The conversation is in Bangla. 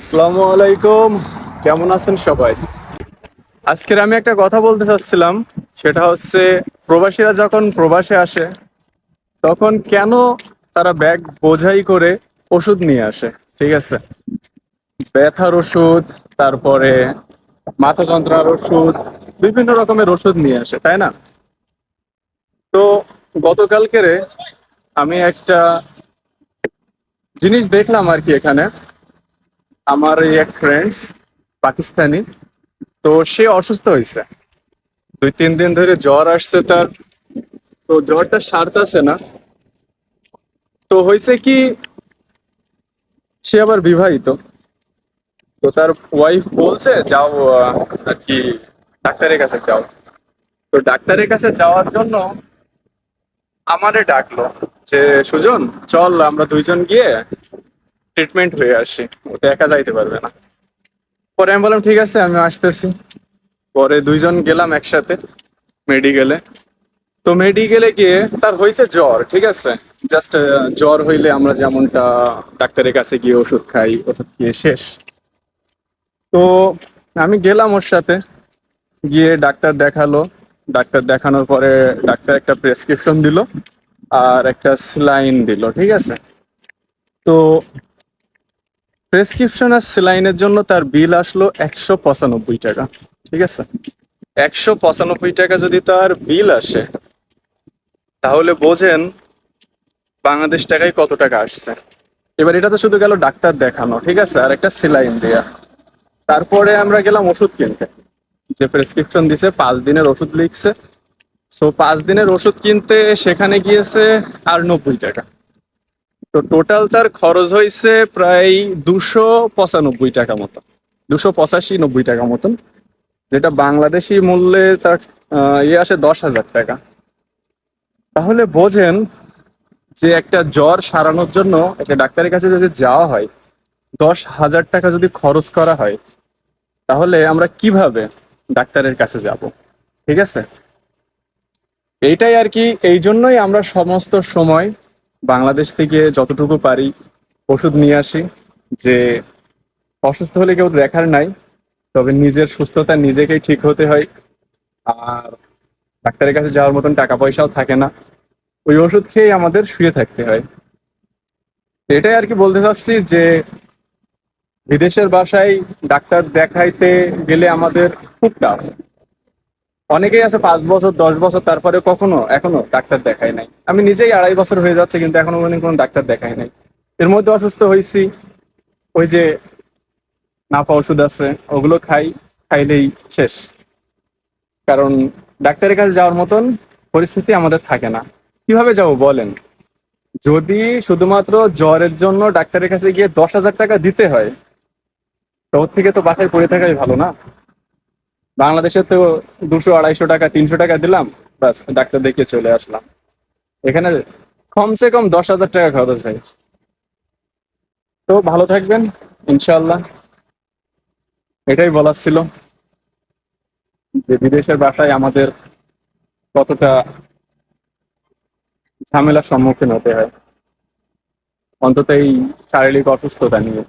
আসসালামু আলাইকুম। কেমন আছেন সবাই? আজকের আমি একটা কথা বলতে চাচ্ছিলাম, সেটা হচ্ছে প্রবাসীরা যখন প্রবাসে আসে, তখন কেন তারা ব্যাগ বোঝাই করে ওষুধ নিয়ে আসে? ঠিক আছে? ব্যথার ওষুধ, তারপরে মাথা যন্ত্রণার ওষুধ, বিভিন্ন রকমের ওষুধ নিয়ে আসে, তাই না? তো গতকালকেরে আমি একটা জিনিস দেখলাম আর কি এখানে। আমার এই এক ফ্রেন্ডস পাকিস্তানি, তো সে অসুস্থ হয়েছে। দুই, তিন দিন ধরে জ্বর আসছে তার। তো জ্বরটা সারতেছে না। তো হয়েছে কি, সে আবার বিবাহিত। তো তার ওয়াইফ বলছে, যাও আর কি, ডাক্তারের কাছে যাও। তো ডাক্তারের কাছে যাওয়ার জন্য আমারে ডাকলো যে, সুজন, চল, আমরা দুইজন গিয়ে ট্রিটমেন্ট হয়ে আসি ও তো একা যাইতে পারবে না। পরে আমি বললাম, ঠিক আছে আমি আসতেছি। পরে দুইজন গেলাম একসাথে মেডিকেলে তো মেডিকেলে গিয়ে তার হয়েছে জ্বর, ঠিক আছে? জাস্ট জ্বর হইলে আমরা যেমনটা ডাক্তারের কাছে গিয়ে ওষুধ খাই, ওষুধ খেয়ে শেষ। তো আমি গেলাম ওর সাথে, গিয়ে ডাক্তার দেখাল। ডাক্তার দেখানোর পরে ডাক্তার একটা প্রেসক্রিপশন দিল আর একটা স্লাইন দিল, ঠিক আছে? তো প্রেসক্রিপশন আর সেলাইনের জন্য তার বিল আসলো একশো পঁচানব্বই টাকা, ঠিক আছে? একশো পঁচানব্বই টাকা যদি তার বিল আসে, তাহলে বোঝেন বাংলাদেশ টাকায় কত টাকা আসছে। এবার এটা তো শুধু গেল ডাক্তার দেখানো, ঠিক আছে? আর একটা সেলাইন দেয়া। তারপরে আমরা গেলাম ওষুধ কিনতে। যে প্রেসক্রিপশন দিছে, পাঁচ দিনের ওষুধ লিখছে। সো পাঁচ দিনের ওষুধ কিনতে সেখানে গিয়েছে আর নব্বই টাকা। তো টোটাল তার খরচ হয়েছে প্রায় দুশো পঁচানব্বই টাকা মতো দুশো পঁচাশি নব্বই টাকা মতন। যেটা বাংলাদেশি মূল্যে তার ইয়ে আসে দশ হাজার টাকা। তাহলে বোঝেন যে একটা জ্বর সারানোর জন্য একটা ডাক্তারের কাছে যদি যাওয়া হয়, দশ হাজার টাকা যদি খরচ করা হয়, তাহলে আমরা কীভাবে ডাক্তারের কাছে যাব? ঠিক আছে? এইটাই আর কি, এই জন্যই আমরা সমস্ত সময় বাংলাদেশ থেকে যতটুকু পারি ওষুধ নিয়ে আসি, যে অসুস্থ হলে কেউ দেখার নাই, তবে নিজের সুস্থতা নিজেকেই ঠিক হতে হয়। আর ডাক্তারের কাছে যাওয়ার মতন টাকা পয়সাও থাকে না। ওই ওষুধ খেয়ে আমাদের শুয়ে থাকতে হয়। এটাই আর কি বলতে চাচ্ছি যে, বিদেশের বাসায় ডাক্তার দেখাইতে গেলে আমাদের খুব টাফ অনেকেই আছে পাঁচ বছর, দশ বছর, তারপরে কখনো, এখনও ডাক্তার দেখায় নাই। আমি নিজেই আড়াই বছর হয়ে যাচ্ছে, কিন্তু এখনও পর্যন্ত কোনো ডাক্তার দেখায় নাই। এর মধ্যে অসুস্থ হয়েছি, ওই যে নাপা ওষুধ আছে, ওগুলো খাই, খাইলেই শেষ। কারণ ডাক্তারের কাছে যাওয়ার মতন পরিস্থিতি আমাদের থাকে না। কীভাবে যাব বলেন? যদি শুধুমাত্র জ্বরের জন্য ডাক্তারের কাছে গিয়ে দশ হাজার টাকা দিতে হয়, তো ওর থেকে তো বাসায় পড়ে থাকাই ভালো না? বাংলাদেশে তো দুশো আড়াইশো টাকা, তিনশো টাকা দিলাম বাস ডাক্তার দেখিয়ে চলে আসলাম। এখানে কমসে কম দশ হাজার টাকা খরচ হয়। তো ভালো থাকবেন ইনশাল্লাহ এটাই বলার ছিল যে বিদেশের বাসায় আমাদের কতটা ঝামেলার সম্মুখীন হতে হয়। অন্তত এই শারীরিক অসুস্থতা নিয়ে।